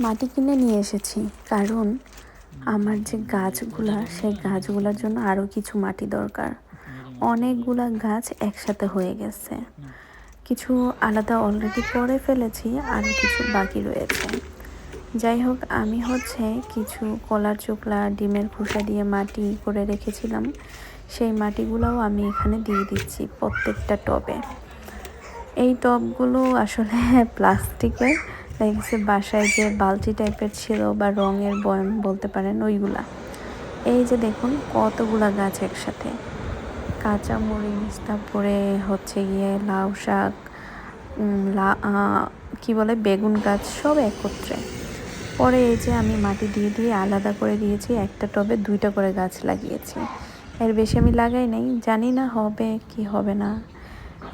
মাটি কিনে নিয়ে এসেছি। কারণ আমার যে গাছগুলা, সেই গাছগুলোর জন্য আরও কিছু মাটি দরকার। অনেকগুলা গাছ একসাথে হয়ে গেছে। কিছু আলাদা অলরেডি করে ফেলেছি, আর কিছু বাকি রয়েছে। যাই হোক, আমি হচ্ছে কিছু কলার চোকলা, ডিমের খোসা দিয়ে মাটি করে রেখেছিলাম। সেই মাটিগুলোও আমি এখানে দিয়ে দিচ্ছি প্রত্যেকটা টবে। এই টবগুলো আসলে প্লাস্টিকের দেখছে বাসায় যে বালতি টাইপের ছিল বা রঙের বয়ম বলতে পারেন ওইগুলা। এই যে দেখুন কতগুলা গাছ একসাথে। কাঁচা মরিচ, তারপরে হচ্ছে গিয়ে লাউ শাক কি বলে বেগুন গাছ সব একত্রে। পরে এই যে আমি মাটি দিয়ে দিয়ে আলাদা করে দিয়েছি, একটা টবে দুইটা করে গাছ লাগিয়েছি। এর বেশি আমি লাগাই নাই, জানি না হবে কি হবে না।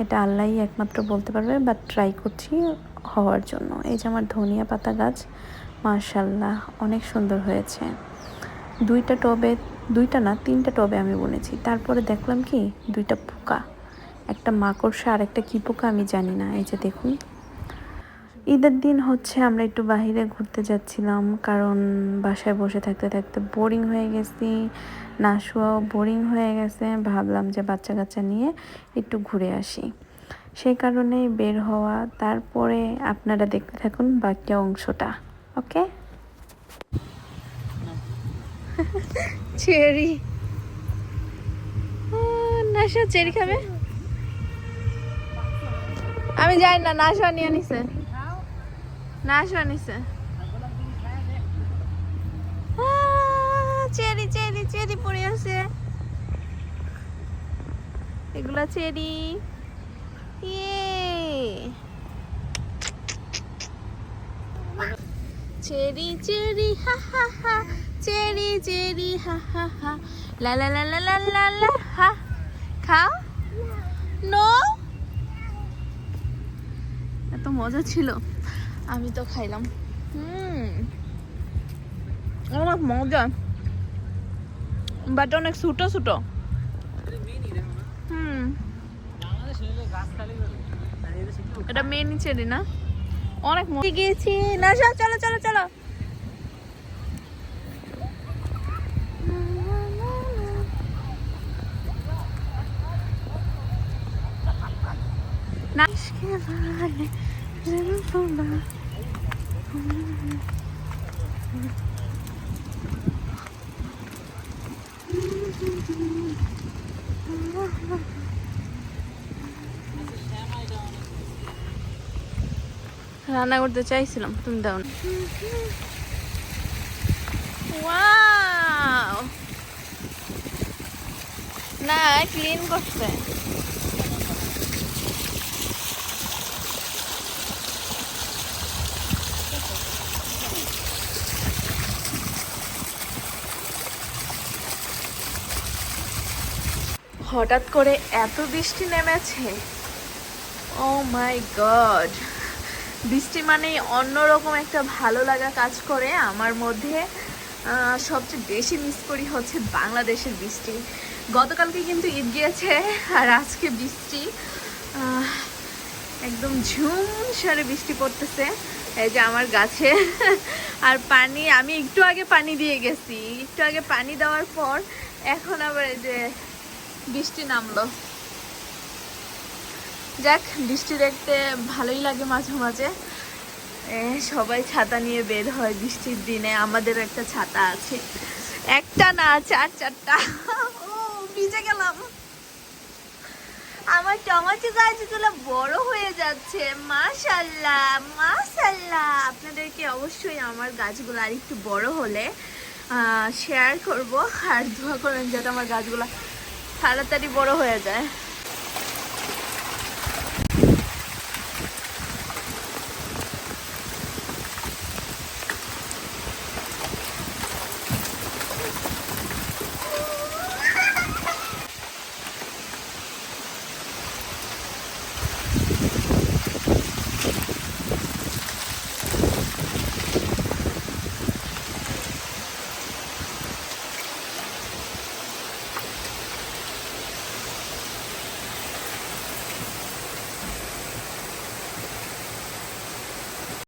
এটা আল্লাহই একমাত্র বলতে পারবে বাট ট্রাই করছি। হওয়ার জন্য। এই যে আমার ধনিয়া পাতা গাছ মার্শাল্লাহ অনেক সুন্দর হয়েছে। দুইটা টবে, দুইটা না, তিনটা টবে আমি বুনেছি। তারপরে দেখলাম কি, দুইটা পোকা। একটা মাকড়সা আর একটা কী পোকা আমি জানি না। এই যে দেখুন। ঈদের দিন হচ্ছে আমরা একটু বাইরে ঘুরতে যাচ্ছিলাম, কারণ বাসায় বসে থাকতে থাকতে বোরিং হয়ে গেছি। না শোয়াও বোরিং হয়ে গেছে। ভাবলাম যে বাচ্চা কাচ্চা নিয়ে একটু ঘুরে আসি। সেই কারণে বের হওয়া, তারপরে আপনারা দেখতে থাকুন বাকি অংশটা, ওকে? চেরি। নাশা চেরি খাবে? আমি যাই না নাশা নিয়ে নিছে। নাশা নিছে। চেরি চেরি চেরি পড়ে আছে। এগুলা চেরি। চেরি চেরি হা হা হা চেরি চেরি হা হা হা লা লা লা লা লা লা হা খাও নো এত মজা ছিল। আমি তো খাইলাম। হুম। অনেক মজা। বাট অনেক ছোটো ছোটো হুম এটা মেন চেরি না? অনেক মজা গিয়েছি। না চলো চলো চলো চলো। না। রান্না করতে চাইছিলাম, তুমি দাও না। না ক্লিন করছে। হঠাৎ করে এত বৃষ্টি নেমেছে। ও মাই গড বৃষ্টি মানেই অন্যরকম একটা ভালো লাগা কাজ করে। আমার মধ্যে সবচেয়ে বেশি মিস করি হচ্ছে বাংলাদেশের বৃষ্টি। গতকালকে কিন্তু ঈদ গিয়েছে আর আজকে বৃষ্টি। একদম ঝুম সারে বৃষ্টি পড়তেছে। এই যে আমার গাছে আর পানি, আমি একটু আগে পানি দিয়ে গেছি। একটু আগে পানি দেওয়ার পর এখন আবার এই যে বৃষ্টি নামলো। যাক, বৃষ্টি দেখতে ভালোই লাগে মাঝে মাঝে। সবাই ছাতা নিয়ে বের হয় বৃষ্টির দিনে, আমাদের একটা ছাতা আছে। একটা না, চার চারটা। ও, ভিজে গেলাম। আমার টমেটো গাছগুলো বড় হয়ে যাচ্ছে। মাশাল্লাহ মাশাল্লাহ আপনাদেরকে অবশ্যই আমার গাছগুলো আর একটু বড় হলে শেয়ার করব। আর দোয়া করেন যাতে আমার গাছগুলো তাড়াতাড়ি বড় হয়ে যায়।